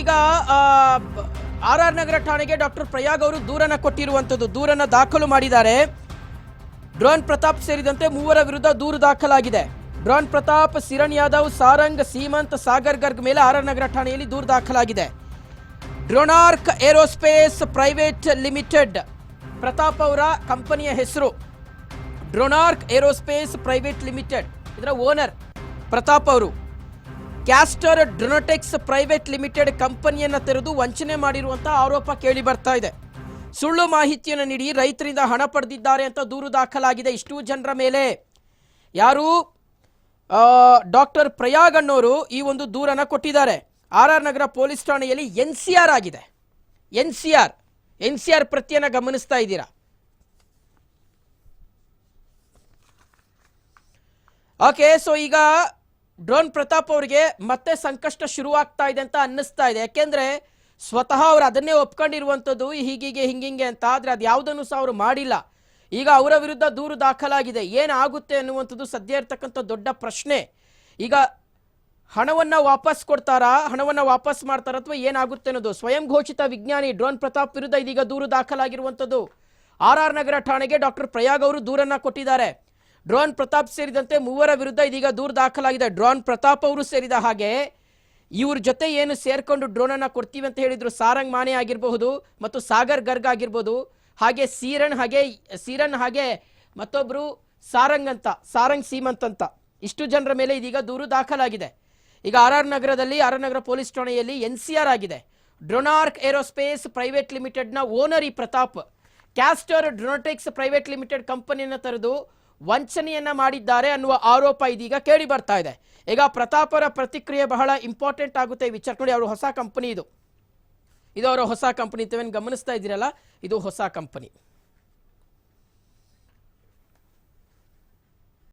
ಈಗ R R ನಗರ ಠಾಣೆಗೆ doctor ಪ್ರಯಾಗ್ ಅವರು ದೂರನ ಕೊಟ್ಟಿರುವಂಥದ್ದು, ದೂರನ್ನ ದಾಖಲು ಮಾಡಿದ್ದಾರೆ. ಡ್ರೋನ್ ಪ್ರತಾಪ್ ಸೇರಿದಂತೆ ಮೂವರ ವಿರುದ್ಧ ದೂರು ದಾಖಲಾಗಿದೆ. ಡ್ರೋನ್ ಪ್ರತಾಪ್, ಸಿರಣ್ ಯಾದವ್, ಸಾರಂಗ್, ಸೀಮಂತ್, ಸಾಗರ್ ಗರ್ಗ್ ಮೇಲೆ ಆರ್ ಆರ್ ನಗರ ಠಾಣೆಯಲ್ಲಿ ದೂರು ದಾಖಲಾಗಿದೆ. Dronark Aerospace Private Limited, Pratap ಅವರ ಕಂಪನಿಯ ಹೆಸರು. ಡ್ರೋನಾರ್ಕ್ ಏರೋಸ್ಪೇಸ್ ಪ್ರೈವೇಟ್ ಲಿಮಿಟೆಡ್, ಇದರ ಓನರ್ ಪ್ರತಾಪ್ ಅವರು. ಕ್ಯಾಸ್ಟರ್ ಡ್ರೊನೊಟೆಕ್ಸ್ ಪ್ರೈವೇಟ್ ಲಿಮಿಟೆಡ್ ಕಂಪನಿಯನ್ನು ತೆರೆದು ವಂಚನೆ ಮಾಡಿರುವಂತಹ ಆರೋಪ ಕೇಳಿ ಬರ್ತಾ ಇದೆ. ಸುಳ್ಳು ಮಾಹಿತಿಯನ್ನು ನೀಡಿ ರೈತರಿಂದ ಹಣ ಪಡೆದಿದ್ದಾರೆ ಅಂತ ದೂರು ದಾಖಲಾಗಿದೆ ಇಷ್ಟು ಜನರ ಮೇಲೆ. ಯಾರು? ಡಾಕ್ಟರ್ ಪ್ರಯಾಗ್ ಅನ್ನೋರು ಈ ಒಂದು ದೂರನ್ನು ಕೊಟ್ಟಿದ್ದಾರೆ. ಆರ್ ಆರ್ ನಗರ ಪೊಲೀಸ್ ಠಾಣೆಯಲ್ಲಿ ಎನ್ ಸಿ ಆರ್ ಆಗಿದೆ. N C R, N C R ಪ್ರತಿಯನ್ನು ಗಮನಿಸ್ತಾ ಇದ್ದೀರಾ? ಓಕೆ ಸೊ ಈಗ ಡ್ರೋನ್ ಪ್ರತಾಪ್ ಅವರಿಗೆ ಮತ್ತೆ ಸಂಕಷ್ಟ ಶುರುವಾಗ್ತಾ ಇದೆ ಅಂತ ಅನ್ನಿಸ್ತಾ ಇದೆ. ಯಾಕೆಂದ್ರೆ ಸ್ವತಃ ಅವರು ಅದನ್ನೇ ಒಪ್ಕೊಂಡಿರುವಂಥದ್ದು ಹೀಗೀಗೆ ಹಿಂಗಿಂಗೆ ಅಂತ, ಆದರೆ ಅದು ಯಾವುದನ್ನು ಸಹ ಅವರು ಮಾಡಿಲ್ಲ. ಈಗ ಅವರ ವಿರುದ್ಧ ದೂರು ದಾಖಲಾಗಿದೆ. ಏನಾಗುತ್ತೆ ಅನ್ನುವಂಥದ್ದು ಸದ್ಯ ಇರ್ತಕ್ಕಂಥ ದೊಡ್ಡ ಪ್ರಶ್ನೆ. ಈಗ ಹಣವನ್ನು ವಾಪಸ್ ಕೊಡ್ತಾರಾ? ಹಣವನ್ನು ವಾಪಸ್ ಮಾಡ್ತಾರಾ? ಅಥವಾ ಏನಾಗುತ್ತೆ ಅನ್ನೋದು? ಸ್ವಯಂ ಘೋಷಿತ ವಿಜ್ಞಾನಿ ಡ್ರೋನ್ ಪ್ರತಾಪ್ ವಿರುದ್ಧ ಇದೀಗ ದೂರು ದಾಖಲಾಗಿರುವಂಥದ್ದು. ಆರ್ ಆರ್ ನಗರ ಠಾಣೆಗೆ ಡಾಕ್ಟರ್ ಪ್ರಯಾಗ್ ಅವರು ದೂರನ್ನ ಕೊಟ್ಟಿದ್ದಾರೆ. ಡ್ರೋನ್ ಪ್ರತಾಪ್ ಸೇರಿದಂತೆ ಮೂವರ ವಿರುದ್ಧ ಇದೀಗ ದೂರು ದಾಖಲಾಗಿದೆ. ಡ್ರೋನ್ ಪ್ರತಾಪ್ ಅವರು ಸೇರಿದ ಹಾಗೆ ಇವ್ರ ಜೊತೆ ಏನು ಸೇರ್ಕೊಂಡು ಡ್ರೋನನ್ನು ಕೊಡ್ತೀವಿ ಅಂತ ಹೇಳಿದ್ರು ಸಾರಂಗ್ ಮಾನೆ ಆಗಿರಬಹುದು ಮತ್ತು ಸಾಗರ್ ಗರ್ಗ್ ಆಗಿರ್ಬೋದು, ಹಾಗೆ ಸೀರನ್ ಹಾಗೆ ಸೀರನ್ ಹಾಗೆ ಮತ್ತೊಬ್ಬರು ಸಾರಂಗ್ ಅಂತ, ಸಾರಂಗ್ ಸೀಮಂತ್ ಅಂತ. ಇಷ್ಟು ಜನರ ಮೇಲೆ ಇದೀಗ ದೂರು ದಾಖಲಾಗಿದೆ. ಈಗ ಆರ್ ಆರ್ ನಗರದಲ್ಲಿ ಆರ್ ಆರ್ ನಗರ ಪೊಲೀಸ್ ಠಾಣೆಯಲ್ಲಿ ಎನ್ ಸಿ ಆರ್ ಆಗಿದೆ. ಡ್ರೋನಾರ್ಕ್ ಏರೋಸ್ಪೇಸ್ ಪ್ರೈವೇಟ್ ಲಿಮಿಟೆಡ್ನ ಓನರ್ ಈ Pratap. Caster Dronotechs Private Limited ಕಂಪನಿಯನ್ನು ತೆರೆದು ವಂಚನೆಯನ್ನ ಮಾಡಿದ್ದಾರೆ ಅನ್ನುವ ಆರೋಪ ಇದೀಗ ಕೇಳಿ ಬರ್ತಾ ಇದೆ. ಈಗ ಪ್ರತಾಪರ ಪ್ರತಿಕ್ರಿಯೆ ಬಹಳ ಇಂಪಾರ್ಟೆಂಟ್ ಆಗುತ್ತೆ. ವಿಚಾರ ನೋಡಿ, ಅವರು ಹೊಸ ಕಂಪನಿ ಇದು. ಇದು ಅವರ ಹೊಸ ಕಂಪನಿ ಗಮನಿಸ್ತಾ ಇದ್ದೀರಲ್ಲ? ಇದು ಹೊಸ ಕಂಪನಿ